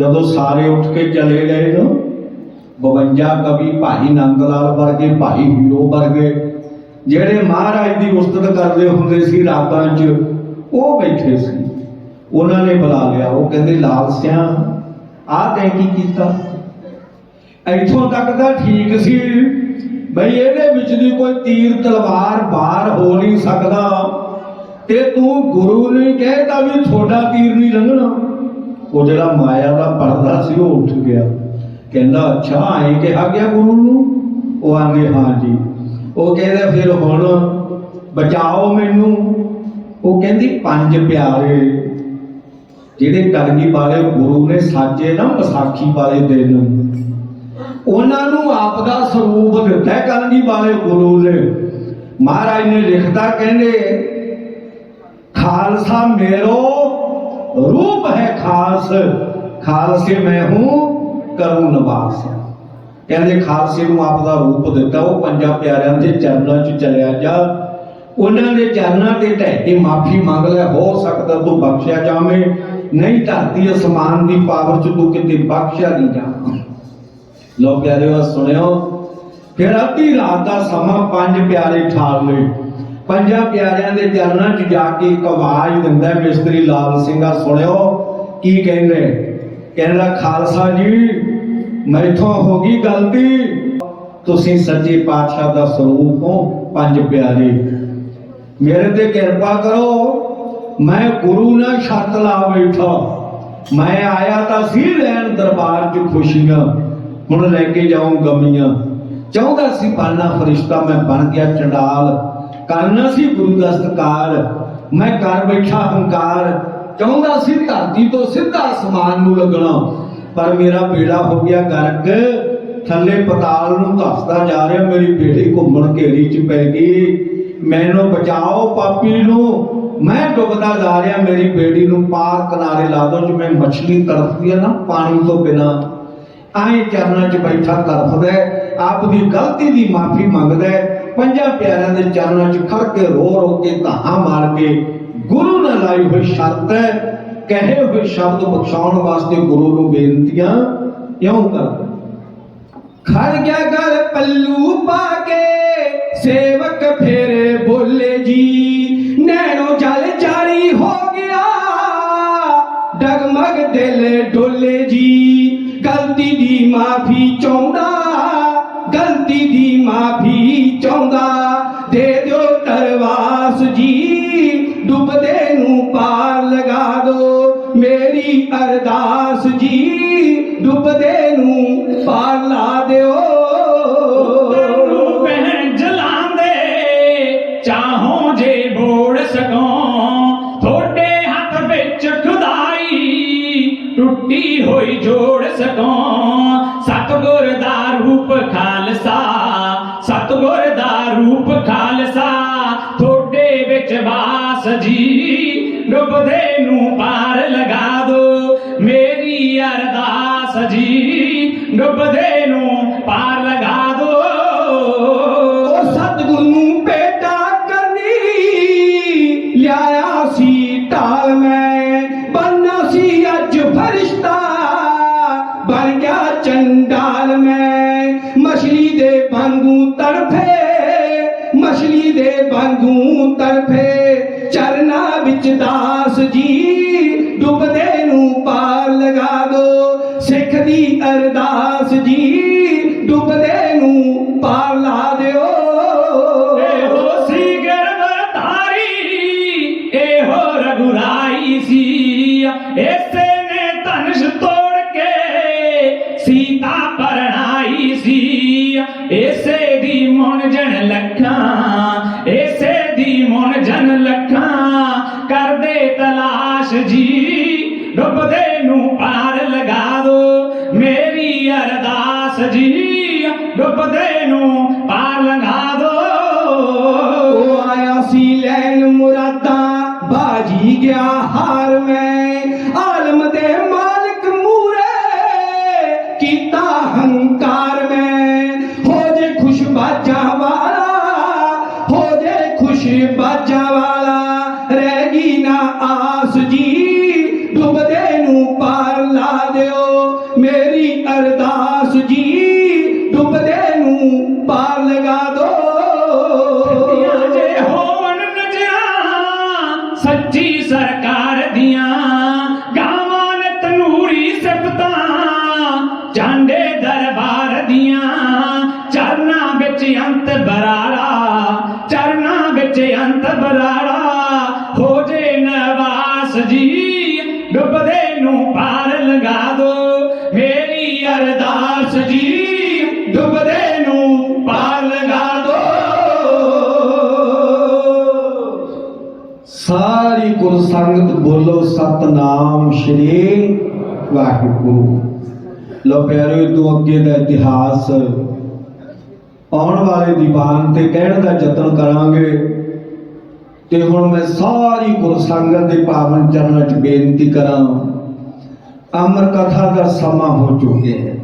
ਜਦੋਂ ਸਾਰੇ ਉੱਠ ਕੇ ਚਲੇ ਗਏ ਨੂੰ 52 ਕਵੀ ਭਾਈ ਨੰਦ ਲਾਲ ਵਰਗੇ, ਭਾਈ ਹੀਰੋ ਵਰਗੇ, ਜਿਹੜੇ ਮਹਾਰਾਜ ਦੀ ਉਸਤਤ ਕਰਦੇ ਹੁੰਦੇ ਸੀ ਰਾਤਾਂ 'ਚ, ਉਹ ਬੈਠੇ ਸੀ। ਉਹਨਾਂ ਨੇ ਬੁਲਾ ਲਿਆ। ਉਹ ਕਹਿੰਦੇ, ਲਾਲ ਸਿਆਂ ਆਹ ਤੈਂ ਕੀ ਕੀਤਾ? ਇੱਥੋਂ ਤੱਕ ਤਾਂ ਠੀਕ ਸੀ ਬਈ ਇਹਦੇ ਵਿੱਚ ਦੀ ਕੋਈ ਤੀਰ ਤਲਵਾਰ ਬਾਹਰ ਹੋ ਨਹੀਂ ਸਕਦਾ ਤੇ ਤੂੰ ਗੁਰੂ ਨੇ ਕਹਿਤਾ ਵੀ ਤੁਹਾਡਾ ਤੀਰ ਨਹੀਂ ਲੰਘਣਾ। ਉਹ ਜਿਹੜਾ ਮਾਇਆ ਦਾ ਪਰਦਾ ਸੀ, ਉਹ ਉੱਠ ਗਿਆ। ਕਹਿੰਦਾ, ਅੱਛਾ, ਐਂ ਕਿਹਾ ਗਿਆ ਗੁਰੂ ਨੂੰ? ਉਹ ਆਂਦੇ ਹਾਂ ਜੀ। ਉਹ ਕਹਿੰਦੇ, ਫਿਰ ਹੁਣ ਬਚਾਓ ਮੈਨੂੰ। ਉਹ ਕਹਿੰਦੀ, ਪੰਜ ਪਿਆਰੇ, ਜਿਹੜੇ ਕਲਗੀ ਵਾਲੇ ਗੁਰੂ ਨੇ, ਸਾਜੇ ਨਾ ਵਿਸਾਖੀ ਵਾਲੇ ਦਿਨ। ਉਹਨਾਂ ਨੂੰ ਆਪ ਦਾ ਸਰੂਪ ਦਿੱਤਾ ਕਰਨੀ ਵਾਲੇ ਗੁਰੂ ਨੇ। ਮਹਾਰਾਜ ਨੇ ਲਿਖਦਾ ਕਹਿੰਦੇ, ਖਾਲਸਾ ਮੇਰੋ रूप है खास ਖਾਲਸੇ ਮੈਂ ਹੂੰ ਕਰੂੰ ਨਿਵਾਸ ਕਹਿੰਦੇ ਖਾਲਸੇ ਨੂੰ ਆਪ ਦਾ ਰੂਪ ਦਿੱਤਾ ਉਹ ਪੰਜਾਂ ਪਿਆਰਿਆਂ ਦੇ ਚਰਨਾਂ 'ਚ ਚਲਿਆ ਜਾ ਉਹਨਾਂ ਦੇ ਚਰਨਾਂ ਤੇ ਢਹਿ ਕੇ ਮਾਫੀ ਮੰਗ ਲੈ ਹੋ ਸਕਦਾ ਤੂੰ ਬਖਸ਼ਿਆ ਜਾਵੇਂ ਨਹੀਂ ਧਰਤੀ ਅਸਮਾਨ ਦੀ ਪਾਵਰ 'ਚ ਤੂੰ ਕਿਤੇ ਬਖਸ਼ਿਆ ਨਹੀਂ ਜਾਵਾਂ ਲੋ ਪਿਆਰਿਓ ਸੁਣਿਓ ਫਿਰ ਅੱਧੀ ਰਾਤ ਦਾ ਸਮਾਂ ਪੰਜ ਪਿਆਰੇ ਠਾਲ ਲਏ ਪੰਜਾਂ ਪਿਆਰਿਆਂ ਦੇ ਚਰਨਾਂ 'ਚ ਜਾ ਕੇ ਇੱਕ ਆਵਾਜ਼ ਦਿੰਦਾ ਮਿਸਤਰੀ ਲਾਲ ਸਿੰਘਾ ਸੁਣਿਓ ਕੀ ਕਹਿੰਦੇ? ਕਹਿੰਦਾ, ਖਾਲਸਾ ਜੀ, ਮੈਥੋਂ ਹੋ ਗਈ ਗਲਤੀ। ਤੁਸੀਂ ਸੱਚੇ ਪਾਤਸ਼ਾਹ ਦਾ ਸਰੂਪ ਹੋ, ਪੰਜ ਪਿਆਰੇ। ਮੇਰੇ ਤੇ ਕਿਰਪਾ ਕਰੋ, ਮੈਂ ਗੁਰੂ ਨਾਲ ਛੱਤ ਲਾ ਬੈਠਾ। ਮੈਂ ਆਇਆ ਤਾਂ ਸੀ ਲੈਣ ਦਰਬਾਰ 'ਚ ਖੁਸ਼ੀਆਂ, ਹੁਣ ਲੈ ਕੇ ਜਾਉਂ ਗਮੀਆਂ। ਚਾਹੁੰਦਾ ਸੀ ਬਣਨਾ ਫਰਿਸ਼ਤਾ, ਮੈਂ ਬਣ ਗਿਆ ਚੰਡਾਲ। ਕਰਨਾ ਸੀ ਗੁਰੂ ਦਾ ਸਤਕਾਰ, ਮੈਂ ਕਰ ਬੈਠਾ ਹੰਕਾਰ, ਚਾਹੁੰਦਾ ਸੀ ਧਰਤੀ ਤੋਂ ਸਿੱਧਾ ਅਸਮਾਨ ਨੂੰ ਲੱਗਣਾ, ਪਰ ਮੇਰਾ ਬੇੜਾ ਹੋ ਗਿਆ ਗਰਕ, ਥੱਲੇ ਪਤਾਲ ਨੂੰ ਧੱਸਦਾ ਜਾ ਰਿਹਾ, ਮੇਰੀ ਬੇੜੀ ਘੁੰਮਣ ਘੇਰੀ ਚ ਪੈ ਗਈ, ਮੈਨੂੰ ਬਚਾਓ ਪਾਪੀ ਨੂੰ, ਮੈਂ ਡੁੱਬਦਾ ਜਾ ਰਿਹਾ, ਮੇਰੀ ਬੇੜੀ ਨੂੰ ਪਾਰ ਕਿਨਾਰੇ ਲਾ ਦੋ ਜਿਵੇਂ ਮੱਛਲੀ ਤੜਫਦੀ ਹੈ ਨਾ, ਪਾਣੀ ਤੋਂ ਬਿਨਾ। ਆਏ ਚਰਨਾਂ 'ਚ ਬੈਠਾ ਤੜਫਦਾ ਆਪ ਦੀ ਗਲਤੀ ਦੀ ਮਾਫੀ ਮੰਗਦਾ ਪੰਜਾਂ ਪਿਆਰਿਆਂ ਦੇ ਚਰਨਾਂ 'ਚ ਖੜ ਕੇ ਰੋ ਰੋ ਕੇ ਧਾਹਾਂ ਮਾਰ ਕੇ ਗੁਰੂ ਨਾਲ ਲਾਈ ਹੋਈ ਸ਼ਰਤ ਹੈ, ਕਹੇ ਹੋਏ ਸ਼ਬਦ ਬਖਸ਼ਾਉਣ ਵਾਸਤੇ ਗੁਰੂ ਨੂੰ ਬੇਨਤੀਆਂ ਕਿਉਂ ਕਰਦਾ? ਖੜ ਗਿਆ ਗਲ ਪੱਲੂ ਪਾ ਕੇ, ਸੇਵਕ ਫੇਰੇ ਬੋਲੇ ਜੀ, ਨੈਣੋ ਜਲ ਜਾਰੀ ਹੋ ਗਿਆ, ਡਗਮਗ ਦਿਲ ਡੋਲੇ ਜੀ, ਗਲਤੀ ਦੀ ਮਾਫੀ ਚਾਹੁੰਦਾ, ਗਲਤੀ ਦੀ ਮਾਫੀ ਪਾਰ ਲਾ ਦਿਓ। ਨੂੰ ਪਹਿ ਜਲਾਂਦੇ, ਚਾਹੋ ਜੇ ਬੋੜ ਸਕੋ। ਤੁਹਾਡੇ ਹੱਥ ਵਿੱਚ ਖੁਦਾਈ, ਟੁੱਟੀ ਹੋਈ ਜੋੜ ਸਕੋ। ਸਤਗੁਰ ਦਾ ਰੂਪ ਖਾਲਸਾ, ਸਤਗੁਰ ਦਾ ਰੂਪ ਖਾਲਸਾ। ਤੁਹਾਡੇ ਵਿੱਚ ਵਾਸ ਜੀ ਡੁੱਬਦੇ ਨੂੰ ਪਾਰ ਲਗਾ ਦੋ ਮੇਰੀ ਅਰਦਾਸ ਜੀ ਡੁੱਬਦੇ ਨੂੰ ਪਾਰ ਲਗਾ ਦੋ। ਉਹ ਸਤਿਗੁਰ ਨੂੰ ਭੇਟਾ ਕਰਨੀ, ਲਿਆਇਆ ਸੀ ਢਾਲ ਮੈਂ ਬੰਨਾ ਸੀ ਅੱਜ ਫਰਿਸ਼ਤਾ, ਬਣ ਗਿਆ ਚੰਡਾਲ ਮੈਂ। ਮਛਲੀ ਦੇ ਵਾਂਗੂ ਤੜਫੇ, ਮਛਲੀ ਦੇ ਵਾਂਗੂ ਤੜਫੇ, ਚਰਨਾ ਵਿੱਚ ਦਾਸ ਸਿੱਖ ਅਰਦਾਸ ਜੀ ਡੁੱਬਦੇ ਨੂੰ ਪਾਰ ਲਾ ਦਿਓ। ਇਹੋ ਸੀ ਗਰਵਤਾਰੀ ਇਹੋ ਰਗੁਰਾਈ ਸੀ ਇਸੇ ਨੇ ਧਨਸ਼ ਤੋੜ ਕੇ ਸੀਤਾ ਪਰਣਾਈ ਸੀ ਇਸੇ ਦੀ ਮੁਣ ਜਨ ਲੱਖਾਂ, ਇਸੇ ਦੀ ਮੁਣ ਜਨ ਲੱਖਾਂ। ਕਰਦੇ ਤਲਾਸ਼ ਜੀ, ਡੁੱਬਦੇ ਨੂੰ ਪਾਰ ਲਗਾ ਡੁੱਬਦੇ ਨੂੰ ਪਾਰ ਲਾ ਦਿਓ। ਅਰਦਾਸ ਜੀ ਡੁੱਬਦੇ ਨੂੰ ਪਾਰ ਲਗਾ ਦੀਆਂ ਜੇ ਹੋਣ ਨਜ਼ਰਾਂ, ਸੱਚੀ ਸਰਕਾਰ ਦੀਆਂ, ਗਾਵਾਂ ਨੇ ਤਨੂਰੀ ਸਿਫਤਾਂ ਚਾਂਡੇ ਦਰਬਾਰ ਦੀਆਂ, ਚਰਨਾਂ ਵਿੱਚ ਅੰਤ ਬਰਾ ਨੂੰ ਪਾਰ ਲਗਾ ਦੋ। ਮੇਰੀ ਅਰਦਾਸ ਜੀ ਡੁੱਬਦੇ ਨੂੰ ਪਾਰ ਲਗਾ ਦੋ। ਸਾਰੀ ਗੁਰ ਸੰਗਤ ਬੋਲੋ ਸਤਨਾਮ ਸ਼੍ਰੀ ਵਾਹਿਗੁਰੂ। ਲੋ ਪਿਆਰਿਓ ਤੋਂ ਅੱਗੇ ਦਾ ਇਤਿਹਾਸ ਆਉਣ ਵਾਲੇ ਦੀਵਾਨ ਤੇ ਕਹਿਣ ਦਾ ਯਤਨ ਕਰਾਂਗੇ ਤੇ ਹੁਣ ਮੈਂ ਸਾਰੀ ਗੁਰਸੰਗਤ ਦੇ ਪਾਵਨ ਚਰਨਾਂ 'ਚ ਬੇਨਤੀ ਕਰਾਂ। ਅਮਰ ਕਥਾ ਦਾ ਸਮਾਂ ਹੋ ਚੁੱਕਿਆ ਹੈ।